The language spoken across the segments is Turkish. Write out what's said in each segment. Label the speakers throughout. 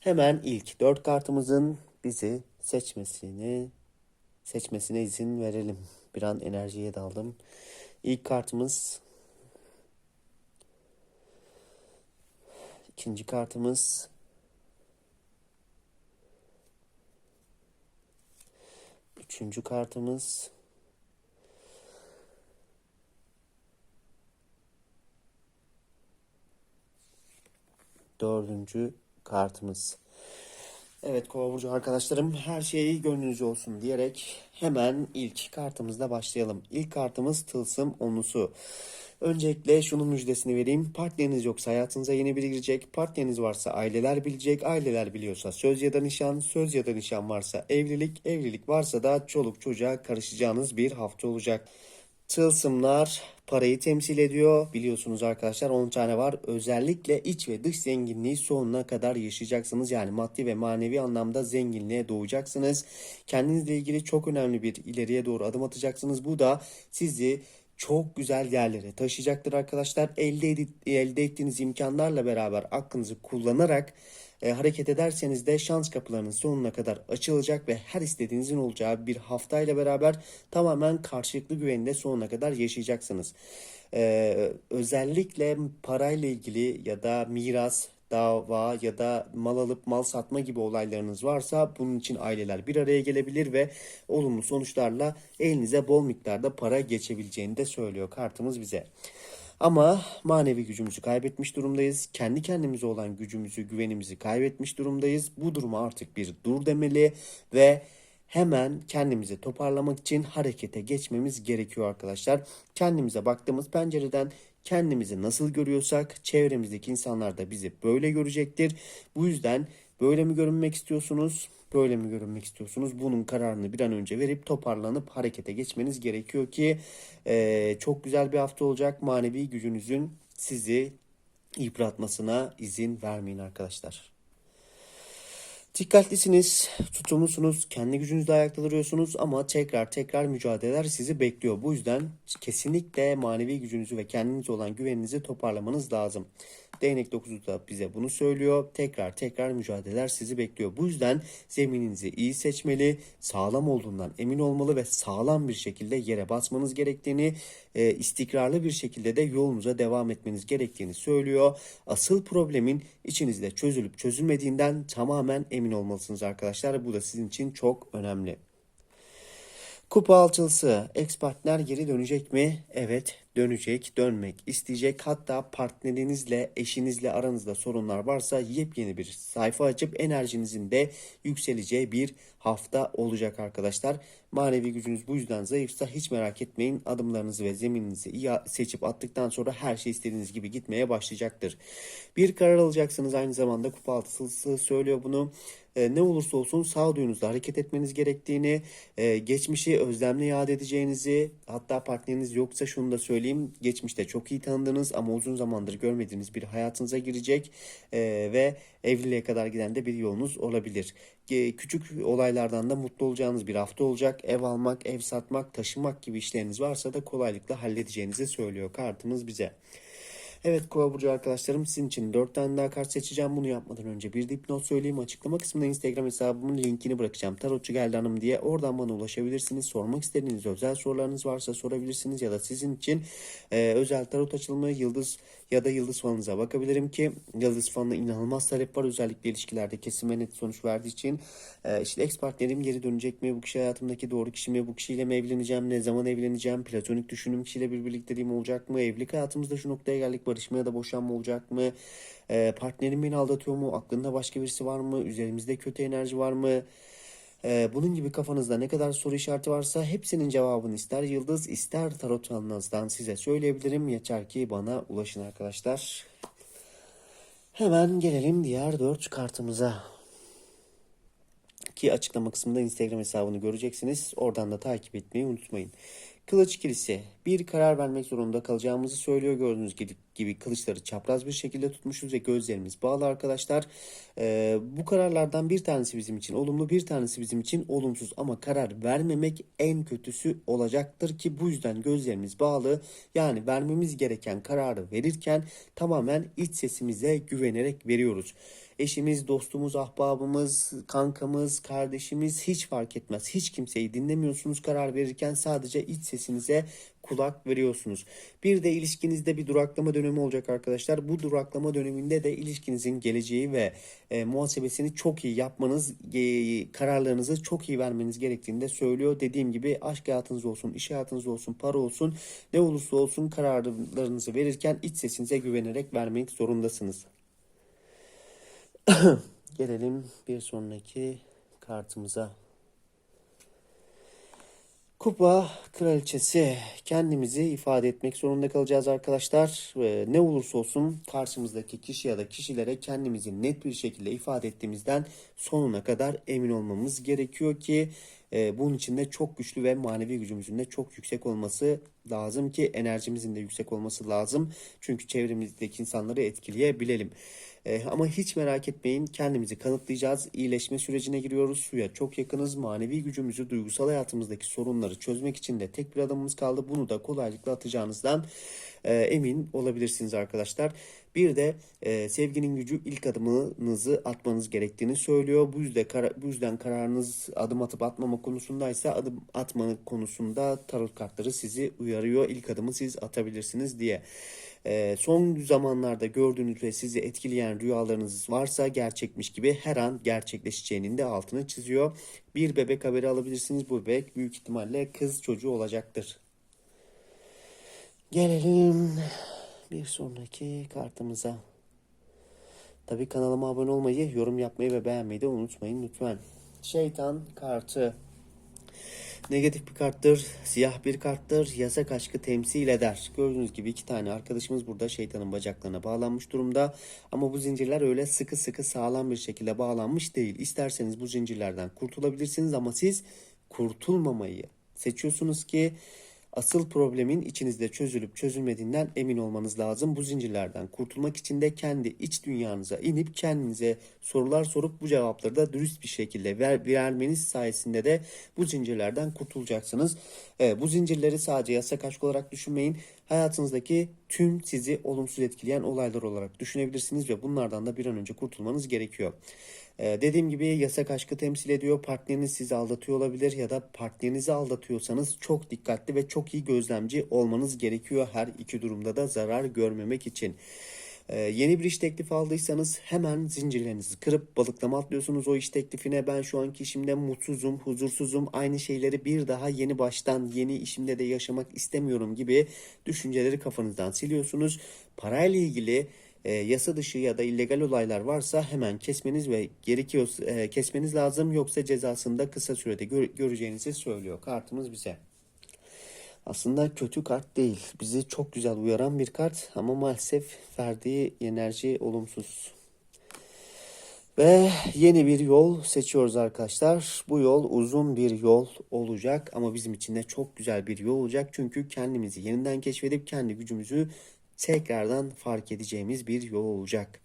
Speaker 1: Hemen ilk 4 kartımızın bizi seçmesini seçmesine izin verelim. Bir an enerjiye daldım. İlk kartımız ikinci kartımız üçüncü kartımız dördüncü kartımız. Evet Kova burcu arkadaşlarım her şey gönlünüzce olsun diyerek hemen ilk kartımızla başlayalım. İlk kartımız tılsım onlusu. Öncelikle şunun müjdesini vereyim. Partneriniz yoksa hayatınıza yeni biri girecek. Partneriniz varsa aileler bilecek. Aileler biliyorsa söz ya da nişan. Söz ya da nişan varsa evlilik. Evlilik varsa da çoluk çocuğa karışacağınız bir hafta olacak. Tılsımlar parayı temsil ediyor. Biliyorsunuz arkadaşlar 10 tane var. Özellikle iç ve dış zenginliği sonuna kadar yaşayacaksınız. Yani maddi ve manevi anlamda zenginliğe doğacaksınız. Kendinizle ilgili çok önemli bir ileriye doğru adım atacaksınız. Bu da sizi çok güzel yerlere taşıyacaktır arkadaşlar. Elde, elde ettiğiniz imkanlarla beraber aklınızı kullanarak e, hareket ederseniz de şans kapılarının sonuna kadar açılacak ve her istediğinizin olacağı bir haftayla beraber tamamen karşılıklı güvenle sonuna kadar yaşayacaksınız. E, özellikle parayla ilgili ya da miras, dava ya da mal alıp mal satma gibi olaylarınız varsa bunun için aileler bir araya gelebilir ve olumlu sonuçlarla elinize bol miktarda para geçebileceğini de söylüyor kartımız bize. Ama manevi gücümüzü kaybetmiş durumdayız. Kendi kendimize olan gücümüzü, güvenimizi kaybetmiş durumdayız. Bu duruma artık bir dur demeli ve hemen kendimizi toparlamak için harekete geçmemiz gerekiyor arkadaşlar. Kendimize baktığımız pencereden kendimizi nasıl görüyorsak çevremizdeki insanlar da bizi böyle görecektir. Bu yüzden böyle mi görünmek istiyorsunuz? Böyle mi görünmek istiyorsunuz? Bunun kararını bir an önce verip toparlanıp harekete geçmeniz gerekiyor ki e, çok güzel bir hafta olacak. Manevi gücünüzün sizi yıpratmasına izin vermeyin arkadaşlar. Dikkatlisiniz, tutumlusunuz, kendi gücünüzle ayakta duruyorsunuz ama tekrar tekrar mücadeleler sizi bekliyor. Bu yüzden kesinlikle manevi gücünüzü ve kendinize olan güveninizi toparlamanız lazım. Değnek 9'u da bize bunu söylüyor. Tekrar tekrar mücadeleler sizi bekliyor. Bu yüzden zemininizi iyi seçmeli, sağlam olduğundan emin olmalı ve sağlam bir şekilde yere basmanız gerektiğini, e, istikrarlı bir şekilde de yolunuza devam etmeniz gerektiğini söylüyor. Asıl problemin içinizde çözülüp çözülmediğinden tamamen emin olmalısınız arkadaşlar. Bu da sizin için çok önemli. Kupa altılısı. Ex partner geri dönecek mi? Evet dönecek, dönmek isteyecek. Hatta partnerinizle, eşinizle aranızda sorunlar varsa yepyeni bir sayfa açıp enerjinizin de yükseleceği bir hafta olacak arkadaşlar. Manevi gücünüz bu yüzden zayıfsa hiç merak etmeyin. Adımlarınızı ve zemininizi iyi seçip attıktan sonra her şey istediğiniz gibi gitmeye başlayacaktır. Bir karar alacaksınız aynı zamanda kupa altılısı söylüyor bunu e, ne olursa olsun sağduyunuzda hareket etmeniz gerektiğini, e, geçmişi özlemle yad edeceğinizi, hatta partneriniz yoksa şunu da söyleyeyim, geçmişte çok iyi tanıdığınız ama uzun zamandır görmediğiniz bir hayatınıza girecek e, ve evliliğe kadar giden de bir yolunuz olabilir. E, küçük olaylardan da mutlu olacağınız bir hafta olacak. Ev almak, ev satmak, taşımak gibi işleriniz varsa da kolaylıkla halledeceğinizi söylüyor kartımız bize. Evet Kova Burcu arkadaşlarım sizin için 4 tane daha kart seçeceğim. Bunu yapmadan önce bir dipnot söyleyeyim. Açıklama kısmında Instagram hesabımın linkini bırakacağım. Tarotçu Geldi Hanım diye. Oradan bana ulaşabilirsiniz. Sormak istediğiniz özel sorularınız varsa sorabilirsiniz. Ya da sizin için e, özel tarot açılımı yıldız ya da yıldız falınıza bakabilirim ki yıldız falına inanılmaz talep var. Özellikle ilişkilerde kesin ve net sonuç verdiği için. E, işte ex partnerim geri dönecek mi? Bu kişi hayatımdaki doğru kişi mi? Bu kişiyle mi evleneceğim? Ne zaman evleneceğim? Platonik düşündüğüm kişiyle bir birlikteliğim olacak mı? Evlilik hayatımızda şu noktaya geldik barışma ya da boşanma olacak mı? E, partnerim beni aldatıyor mu? Aklında başka birisi var mı? Üzerimizde kötü enerji var mı? E, bunun gibi kafanızda ne kadar soru işareti varsa hepsinin cevabını ister yıldız ister tarot falınızdan size söyleyebilirim. Yeter ki bana ulaşın arkadaşlar. Hemen gelelim diğer dört kartımıza. ki açıklama kısmında Instagram hesabını göreceksiniz. Oradan da takip etmeyi unutmayın. Kılıç ikilisi bir karar vermek zorunda kalacağımızı söylüyor. Gördüğünüz gibi, gibi kılıçları çapraz bir şekilde tutmuşuz ve gözlerimiz bağlı arkadaşlar. Ee, bu kararlardan bir tanesi bizim için olumlu bir tanesi bizim için olumsuz ama karar vermemek en kötüsü olacaktır ki bu yüzden gözlerimiz bağlı. Yani vermemiz gereken kararı verirken tamamen iç sesimize güvenerek veriyoruz. Eşimiz, dostumuz, ahbabımız, kankamız, kardeşimiz hiç fark etmez. Hiç kimseyi dinlemiyorsunuz karar verirken sadece iç sesinize kulak veriyorsunuz. Bir de ilişkinizde bir duraklama dönemi olacak arkadaşlar. Bu duraklama döneminde de ilişkinizin geleceği ve e, muhasebesini çok iyi yapmanız, e, kararlarınızı çok iyi vermeniz gerektiğini de söylüyor. Dediğim gibi aşk hayatınız olsun, iş hayatınız olsun, para olsun, ne olursa olsun kararlarınızı verirken iç sesinize güvenerek vermek zorundasınız. Gelelim bir sonraki kartımıza. Kupa kraliçesi kendimizi ifade etmek zorunda kalacağız arkadaşlar. Ne olursa olsun karşımızdaki kişi ya da kişilere kendimizi net bir şekilde ifade ettiğimizden sonuna kadar emin olmamız gerekiyor ki e, bunun için de çok güçlü ve manevi gücümüzün de çok yüksek olması lazım ki enerjimizin de yüksek olması lazım. Çünkü çevremizdeki insanları etkileyebilelim. Ee, ama hiç merak etmeyin kendimizi kanıtlayacağız. İyileşme sürecine giriyoruz. Suya çok yakınız. Manevi gücümüzü, duygusal hayatımızdaki sorunları çözmek için de tek bir adımımız kaldı. Bunu da kolaylıkla atacağınızdan e, emin olabilirsiniz arkadaşlar. Bir de e, sevginin gücü ilk adımınızı atmanız gerektiğini söylüyor. Bu yüzden, kara, bu yüzden kararınız adım atıp atmama konusundaysa adım atma konusunda tarot kartları sizi uyarıyor. İlk adımı siz atabilirsiniz diye. E, son zamanlarda gördüğünüz ve sizi etkileyen rüyalarınız varsa gerçekmiş gibi her an gerçekleşeceğinin de altını çiziyor. Bir bebek haberi alabilirsiniz. Bu bebek büyük ihtimalle kız çocuğu olacaktır. Gelelim bir sonraki kartımıza. Tabi kanalıma abone olmayı, yorum yapmayı ve beğenmeyi de unutmayın lütfen. Şeytan kartı. Negatif bir karttır, siyah bir karttır, yasak aşkı temsil eder. Gördüğünüz gibi iki tane arkadaşımız burada şeytanın bacaklarına bağlanmış durumda. Ama bu zincirler öyle sıkı sıkı sağlam bir şekilde bağlanmış değil. İsterseniz bu zincirlerden kurtulabilirsiniz ama siz kurtulmamayı seçiyorsunuz ki Asıl problemin içinizde çözülüp çözülmediğinden emin olmanız lazım. Bu zincirlerden kurtulmak için de kendi iç dünyanıza inip kendinize sorular sorup bu cevapları da dürüst bir şekilde ver, vermeniz sayesinde de bu zincirlerden kurtulacaksınız. Evet, bu zincirleri sadece yasak aşk olarak düşünmeyin. Hayatınızdaki tüm sizi olumsuz etkileyen olaylar olarak düşünebilirsiniz ve bunlardan da bir an önce kurtulmanız gerekiyor. Ee, dediğim gibi yasak aşkı temsil ediyor. Partneriniz sizi aldatıyor olabilir ya da partnerinizi aldatıyorsanız çok dikkatli ve çok iyi gözlemci olmanız gerekiyor her iki durumda da zarar görmemek için. Ee, yeni bir iş teklifi aldıysanız hemen zincirlerinizi kırıp balıklama atlıyorsunuz o iş teklifine. Ben şu anki işimde mutsuzum, huzursuzum, aynı şeyleri bir daha yeni baştan yeni işimde de yaşamak istemiyorum gibi düşünceleri kafanızdan siliyorsunuz. Parayla ilgili e, yasa dışı ya da illegal olaylar varsa hemen kesmeniz ve gerekiyor e, kesmeniz lazım yoksa cezasını da kısa sürede gör, göreceğinizi söylüyor kartımız bize. Aslında kötü kart değil. Bizi çok güzel uyaran bir kart ama maalesef verdiği enerji olumsuz. Ve yeni bir yol seçiyoruz arkadaşlar. Bu yol uzun bir yol olacak ama bizim için de çok güzel bir yol olacak. Çünkü kendimizi yeniden keşfedip kendi gücümüzü tekrardan fark edeceğimiz bir yol olacak.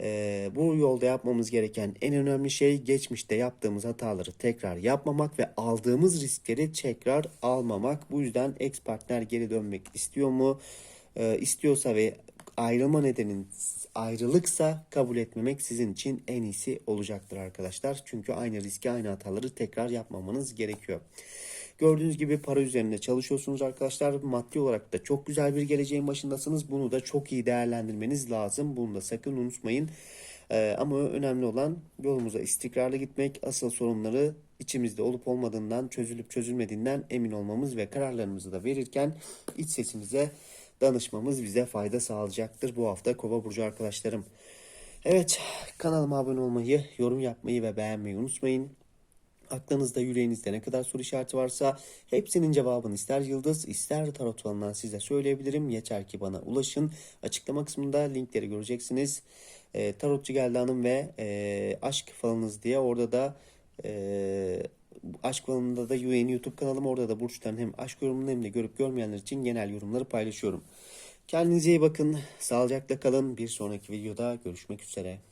Speaker 1: Ee, bu yolda yapmamız gereken en önemli şey geçmişte yaptığımız hataları tekrar yapmamak ve aldığımız riskleri tekrar almamak. Bu yüzden ex partner geri dönmek istiyor mu? Ee, istiyorsa ve ayrılma nedenin ayrılıksa kabul etmemek sizin için en iyisi olacaktır arkadaşlar. Çünkü aynı riski aynı hataları tekrar yapmamanız gerekiyor. Gördüğünüz gibi para üzerinde çalışıyorsunuz arkadaşlar. Maddi olarak da çok güzel bir geleceğin başındasınız. Bunu da çok iyi değerlendirmeniz lazım. Bunu da sakın unutmayın. Ee, ama önemli olan yolumuza istikrarlı gitmek. Asıl sorunları içimizde olup olmadığından, çözülüp çözülmediğinden emin olmamız ve kararlarımızı da verirken iç sesimize danışmamız bize fayda sağlayacaktır bu hafta Kova burcu arkadaşlarım. Evet, kanalıma abone olmayı, yorum yapmayı ve beğenmeyi unutmayın. Aklınızda, yüreğinizde ne kadar soru işareti varsa hepsinin cevabını ister yıldız, ister tarot falından size söyleyebilirim. Yeter ki bana ulaşın. Açıklama kısmında linkleri göreceksiniz. E, tarotçu geldi hanım ve e, aşk falınız diye orada da Ee, aşk alanında da UAN YouTube kanalım. Orada da burçların hem aşk yorumunu hem de görüp görmeyenler için genel yorumları paylaşıyorum. Kendinize iyi bakın. Sağlıcakla kalın. Bir sonraki videoda görüşmek üzere.